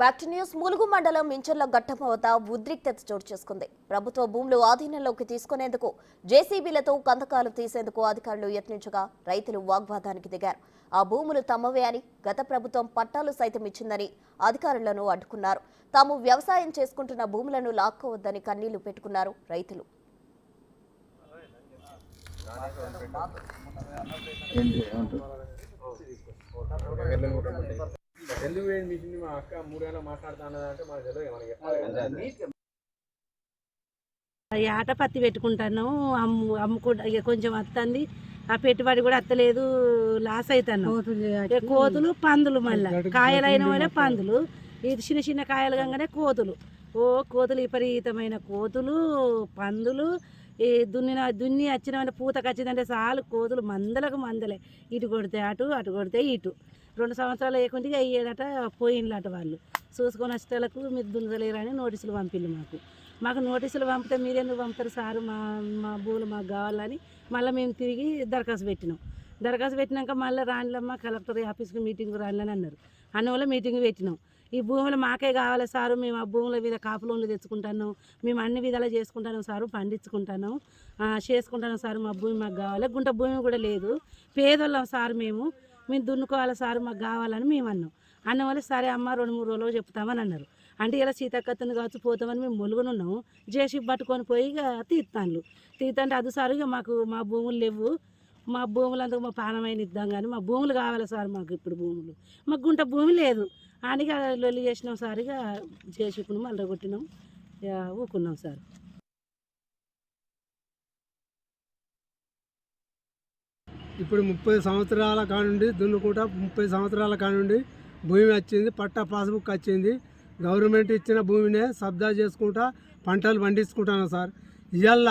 Back to news Mulugu మండలం మించర్ల ఘట్టం వద్ద ఉద్రిక్తత చోటు చేసుకుంది. ప్రభుత్వ భూములు ఆధీనంలోకి తీసుకునేందుకు జేసీబీలతో కందకాలు తీసేందుకు అధికారులు యత్నించగా రైతులు వాగ్వాదానికి దిగారు. ఆ భూములు తమవే అని గత ప్రభుత్వం పట్టాలు సైతం ఇచ్చిందని అధికారులను అడ్డుకున్నారు. తాము వ్యవసాయం చేసుకుంటున్న భూములను లాక్కోవద్దని కన్నీళ్ళు పెట్టుకున్నారు రైతులు. వేడి మిషన్ మా అక్క మూడు గంటలు మాట్లాడుతా అన్నదంటే మనకు తెలియదు మనకి చెప్పాలి ఈ ఆట పత్తి పెట్టుకుంటాను. అమ్ము అమ్ముకుంటా ఇక కొంచెం వస్తుంది ఆ పెట్టుబడి కూడా వస్తలేదు లాస్ అవుతాను కోతులు పందులు మళ్ళీ. కాయలైన వాళ్ళే పందులు. ఇది చిన్న చిన్న కాయలు కాగానే కోతులు. ఓ కోతులు విపరీతమైన కోతులు పందులు ఈ దున్నిన దున్ని వచ్చిన పూతకు కచ్చిందంటే చాలు కోతులు మందలకు మందలే. ఇటు కొడితే అటు అటు కొడితే ఇటు. రెండు సంవత్సరాలు వేయకుండా అయ్యేదట పోయిండ్లట వాళ్ళు. చూసుకొని వచ్చేటలకు మీరు దున్నలేరని నోటీసులు పంపిల్లు మాకు. మాకు నోటీసులు పంపితే మీరెందుకు పంపుతారు సారు? మా మా భూములు మాకు కావాలని మళ్ళీ మేము తిరిగి దరఖాస్తు పెట్టినాం. దరఖాస్తు పెట్టినాక మళ్ళీ రానిలమ్మ కలెక్టర్ ఆఫీస్కి మీటింగ్ రానిలని అన్నారు అన్న మీటింగ్ పెట్టినాం. ఈ భూములు మాకే కావాలి సారు మేము ఆ భూముల మీద కాపులోన్లు తెచ్చుకుంటాను మేము అన్ని విధాలు చేసుకుంటాను సారు పండించుకుంటాను చేసుకుంటాను సారు మా భూమి మాకు కావాలి. గుంట భూమి కూడా లేదు. పేదోళ్ళం సారు మేము. మేము దున్నుకోవాలి సారు మాకు కావాలని మేము అన్నాం. అన్న వాళ్ళు సరే అమ్మ రెండు మూడు రోజులు చెప్తామని అన్నారు. అంటే ఇలా సీతాకత్తను కావచ్చు పోతామని మేము మొలుగునున్నాము జేసీ పట్టుకొని పోయి ఇక తీస్తాను తీతంటే అది సారు ఇక మాకు మా భూములు లేవు. మా భూములందుకు మా పానమైన ఇద్దాం కానీ మా భూములు కావాలి సార్ మాకు ఇప్పుడు భూములు. మాకు గుంట భూమి లేదు. అనిగా లొల్లి చేసినాం సార్ ఇక చేసుకున్నాం మళ్ళీ కొట్టినాం. ఊకున్నాం సార్. ఇప్పుడు ముప్పై సంవత్సరాల కానుండి దున్నుకుంటా ముప్పై సంవత్సరాల కానుండి భూమి వచ్చింది పట్టా పాస్బుక్ వచ్చింది. గవర్నమెంట్ ఇచ్చిన భూమినే సబ్దా చేసుకుంటా పంటలు పండించుకుంటాను సార్. ఇవాళ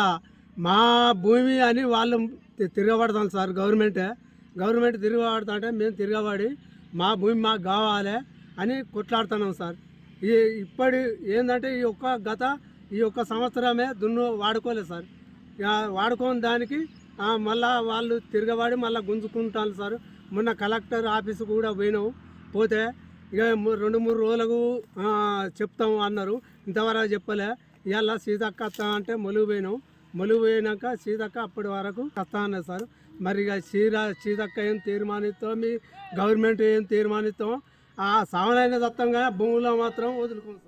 మా భూమి అని వాళ్ళు తిరగబడతాం సార్ గవర్నమెంటే. గవర్నమెంట్ తిరగబడతా అంటే మేము తిరగబడి మా భూమి మాకు కావాలి అని కొట్లాడుతున్నాం సార్. ఈ ఇప్పటి ఏంటంటే ఈ ఒక్క గత ఈ ఒక్క సంవత్సరమే దున్ను వాడుకోలేదు సార్. ఇక వాడుకోని దానికి మళ్ళా వాళ్ళు తిరగబడి మళ్ళీ గుంజుకుంటాను సార్. మొన్న కలెక్టర్ ఆఫీసు కూడా పోయినాం. పోతే ఇక రెండు మూడు రోజులకు చెప్తాము చెప్తాం అన్నారు. ఇంతవరకు చెప్పలే. ఇవాళ సీతక్క అంటే మొలుగు పోయినాం పోయినాక సీతక్క అప్పటి వరకు వస్తా సార్. మరి ఇక సీర సీతక్క ఏం తీర్మానిస్తాం మీ గవర్నమెంట్ ఏం తీర్మానిస్తాం ఆ సామాన్య దత్తంగా భూములో మాత్రం వదులుకుంటాం.